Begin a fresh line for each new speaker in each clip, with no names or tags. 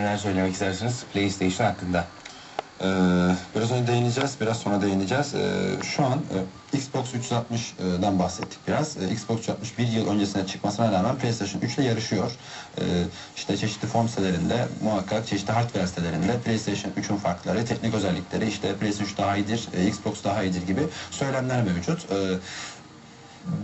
Neler söylemek istersiniz PlayStation hakkında?
Ee, biraz önce değineceğiz, biraz sonra değineceğiz. Ee, şu an e, Xbox 360'dan bahsettik biraz. Ee, Xbox 360 bir yıl öncesine çıkmasına rağmen PlayStation 3 ile yarışıyor. Ee, işte çeşitli form sitelerinde, muhakkak çeşitli hardware sitelerinde PlayStation 3'ün farkları, teknik özellikleri, işte PlayStation 3 daha iyidir, e, Xbox daha iyidir gibi söylemler mevcut. Ee,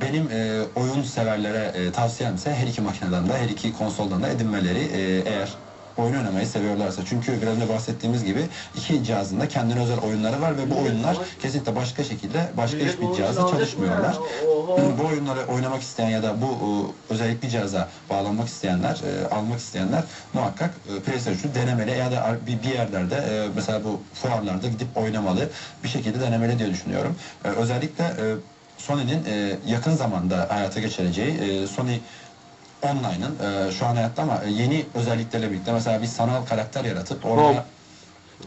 benim e, oyun severlere e, tavsiyemse her iki makineden de her iki konsoldan da edinmeleri e, eğer oyun oynamayı seviyorlarsa. Çünkü biraz önce bahsettiğimiz gibi iki cihazın da kendine özel oyunları var ve bu oyunlar kesinlikle başka şekilde başka hiçbir cihazda çalışmıyorlar. bu oyunları oynamak isteyen ya da bu e, özellikli cihaza bağlanmak isteyenler, e, almak isteyenler muhakkak e, PlayStation'u denemeli ya da bir, yerlerde mesela bu fuarlarda gidip oynamalı bir şekilde denemeli diye düşünüyorum. Özellikle Sony'nin yakın zamanda hayata geçireceği Sony Online'ın e, şu an hayatta ama e, yeni özelliklerle birlikte mesela bir sanal karakter yaratıp orada
Hop.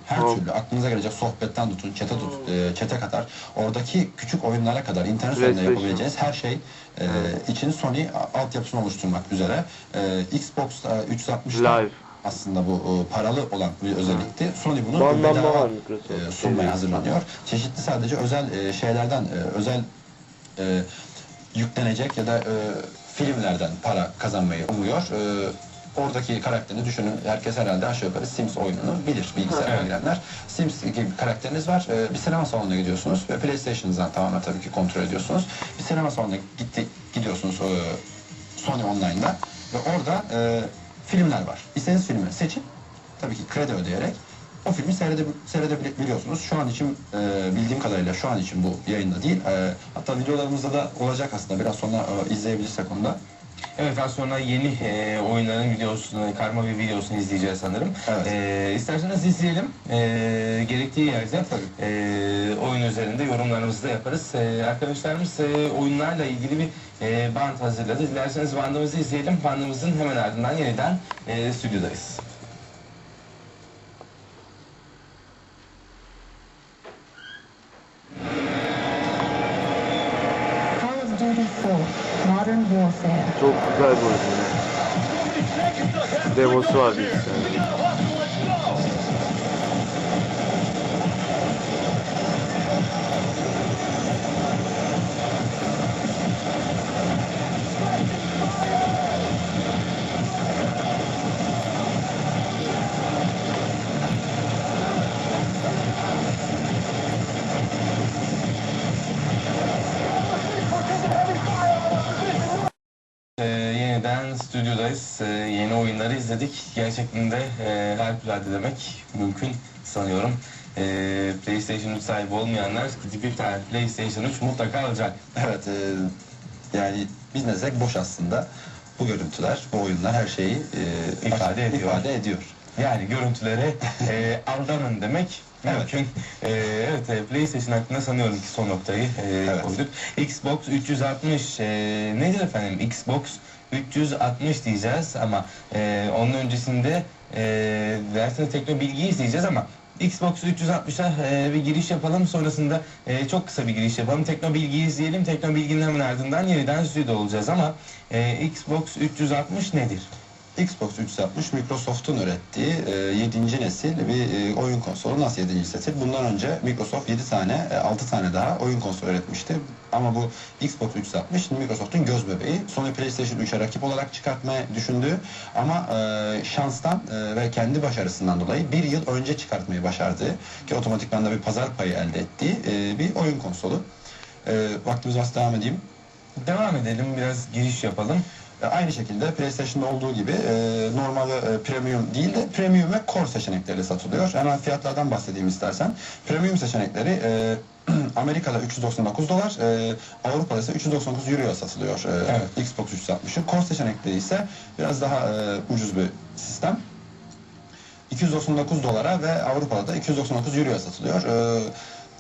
her
Hop.
türlü aklınıza gelecek sohbetten tutun, çete tut, e, çete kadar oradaki küçük oyunlara kadar internet üzerinde yapabileceğiniz her şey e, için Sony altyapısını oluşturmak üzere e, Xbox e, 360'da
Live.
aslında bu e, paralı olan bir özellikti. Sony bunu bedava e, sunmaya hazırlanıyor. Çeşitli sadece özel e, şeylerden, e, özel e, yüklenecek ya da e, filmlerden para kazanmayı umuyor. E, oradaki karakterini düşünün. Herkes herhalde aşağı yukarı Sims oyununu bilir bilgisayara
Evet.
girenler. Sims gibi bir karakteriniz var. E, bir sinema salonuna gidiyorsunuz ve PlayStation'ınızdan tamamen tabii ki kontrol ediyorsunuz. Bir sinema salonuna gitti, gidiyorsunuz e, Sony Online'da ve orada e, filmler var. İstediğiniz filmi seçin. Tabii ki kredi ödeyerek o filmi seyrede, seyredebiliyorsunuz. Şu an için e, bildiğim kadarıyla şu an için bu yayında değil. E, hatta videolarımızda da olacak aslında. Biraz sonra e, izleyebilirsek onu da.
Evet daha sonra yeni e, oyunların videosunu, karma bir videosunu izleyeceğiz sanırım.
Evet.
E, isterseniz izleyelim. E, gerektiği yerde e, oyun üzerinde yorumlarımızı da yaparız. E, arkadaşlarımız e, oyunlarla ilgili bir e, band hazırladı. Dilerseniz bandımızı izleyelim. Bandımızın hemen ardından yeniden e, stüdyodayız.
4 Modern Warfare.
Çok güzel bir oyun. ya. Demosu var
Ee, yeniden stüdyodayız. Ee, yeni oyunları izledik. Gerçekten de e, harikulade demek mümkün sanıyorum. Ee, PlayStation 3 sahibi olmayanlar gidip bir tane PlayStation 3 mutlaka alacak.
Evet. e, yani biz ne desek boş aslında. Bu görüntüler, bu oyunlar her şeyi e,
İfade ediyor.
ifade ediyor.
Yani görüntülere e, aldanın demek
Evet.
mümkün. Ee, evet, e, PlayStation hakkında sanıyorum ki son noktayı e,
Evet.
koyduk. Xbox 360 e, nedir efendim? Xbox 360 diyeceğiz ama e, onun öncesinde e, derseniz tekno bilgi izleyeceğiz ama Xbox 360'a e, bir giriş yapalım. Sonrasında e, çok kısa bir giriş yapalım. Tekno bilgi izleyelim. Tekno bilginin hemen ardından yeniden stüdyoda olacağız ama e, Xbox 360 nedir?
Xbox 360 Microsoft'un ürettiği e, 7. nesil bir e, oyun konsolu. Nasıl 7. nesil? Bundan önce Microsoft 7 tane, e, 6 tane daha oyun konsolu üretmişti. Ama bu Xbox 360 Microsoft'un göz bebeği. Sony PlayStation 3'e rakip olarak çıkartmayı düşündüğü ama e, şanstan e, ve kendi başarısından dolayı bir yıl önce çıkartmayı başardığı ki otomatikman da bir pazar payı elde ettiği e, bir oyun konsolu. E, vaktimiz varsa devam edeyim.
Devam edelim. Biraz giriş yapalım.
E, Aynı şekilde PlayStation'da olduğu gibi e, normal e, premium değil de premium ve core seçenekleri satılıyor. Hemen fiyatlardan bahsedeyim istersen. Premium seçenekleri e, Amerika'da 399 dolar, e, Avrupa'da ise 399 euroya satılıyor e,
Evet.
Xbox 360'ın. Core seçenekleri ise biraz daha e, ucuz bir sistem. 299 dolara ve Avrupa'da da 299 euroya satılıyor. Ee,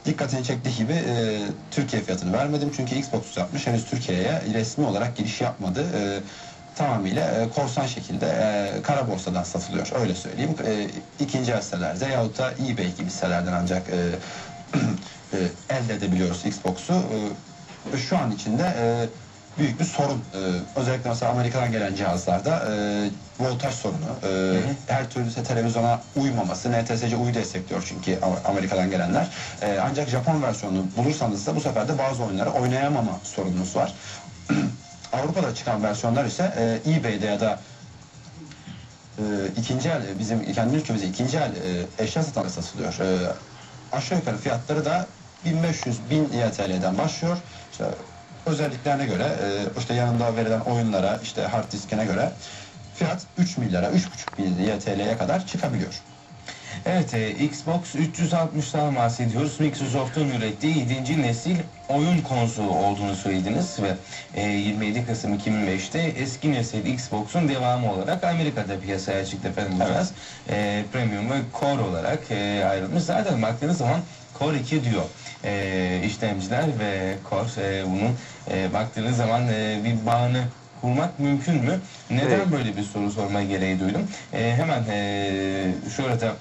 dikkatini çektiği gibi e, Türkiye fiyatını vermedim çünkü Xbox 360 henüz Türkiye'ye resmi olarak giriş yapmadı. Ee, tamamıyla e, korsan şekilde e, kara borsadan satılıyor öyle söyleyeyim. E, ikinci el sitelerde yahut da eBay gibi sitelerden ancak e, e, elde edebiliyoruz Xbox'u. E, şu an içinde e, büyük bir sorun. E, özellikle mesela Amerika'dan gelen cihazlarda e, voltaj sorunu, e, her türlü televizyona uymaması, NTSC uyu destekliyor çünkü Am- Amerika'dan gelenler. E, ancak Japon versiyonunu bulursanız da bu sefer de bazı oyunları oynayamama sorununuz var. Avrupa'da çıkan versiyonlar ise e, eBay'de ya da e, ikinci el e, bizim kendi ülkemizde ikinci el e, eşya satanlara satılıyor. E, aşağı yukarı fiyatları da 1500 1000 YTL'den başlıyor. İşte özelliklerine göre e, işte yanında verilen oyunlara işte hard diskine göre fiyat 3 milyara 3,5 bin YTL'ye kadar çıkabiliyor.
Evet, e, Xbox 360'dan bahsediyoruz. Microsoft'un ürettiği 7. nesil oyun konsolu olduğunu söylediniz ve e, 27 Kasım 2005'te eski nesil Xbox'un devamı olarak Amerika'da piyasaya çıktı efendim bu
Evet.
cihaz. E, Premium ve Core olarak e, ayrılmış. Zaten baktığınız zaman Core 2 diyor e, işlemciler ve Core e, bunun e, baktığınız zaman e, bir bağını kurmak mümkün mü? Neden
Evet.
böyle bir soru sorma gereği duydum? E, hemen e, şurada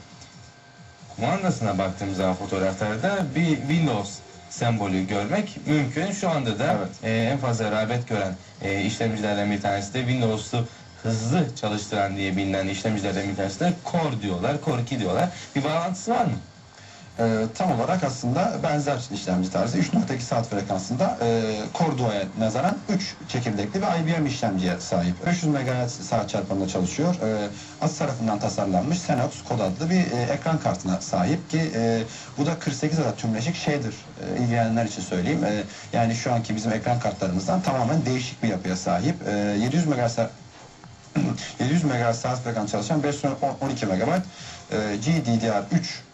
kumandasına baktığımız zaman fotoğraflarda bir Windows sembolü görmek mümkün. Şu anda da
Evet.
e, en fazla rağbet gören e, işlemcilerden bir tanesi de Windows'u hızlı çalıştıran diye bilinen işlemcilerden bir tanesi de Core diyorlar, Core 2 diyorlar. Bir bağlantısı var mı?
E, tam olarak aslında benzer işlemci tarzı 3.2 saat frekansında e, Core Duo'ya nazaran 3 çekirdekli ve IBM işlemciye sahip. 500 MHz saat çarpanında çalışıyor. E, Asus tarafından tasarlanmış Xerox kod adlı bir e, ekran kartına sahip ki e, bu da 48 adet tümleşik shader e, ilgilenenler için söyleyeyim. E, yani şu anki bizim ekran kartlarımızdan tamamen değişik bir yapıya sahip. E, 700 MHz 700 MHz saat frekans çalışan 512 MB e, GDDR3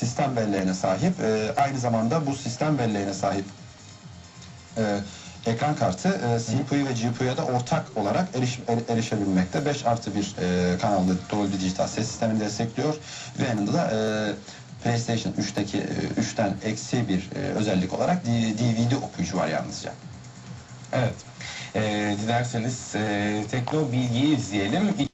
sistem belleğine sahip. E, aynı zamanda bu sistem belleğine sahip e, ekran kartı e, CPU ve GPU'ya da ortak olarak eriş, er- erişebilmekte. 5 artı 1 e, kanallı Dolby Digital ses sistemini destekliyor ve yanında da e, PlayStation 3'teki e, 3'ten eksi bir e, özellik olarak DVD okuyucu var yalnızca.
Evet. E, dilerseniz e, tekno bilgiyi izleyelim.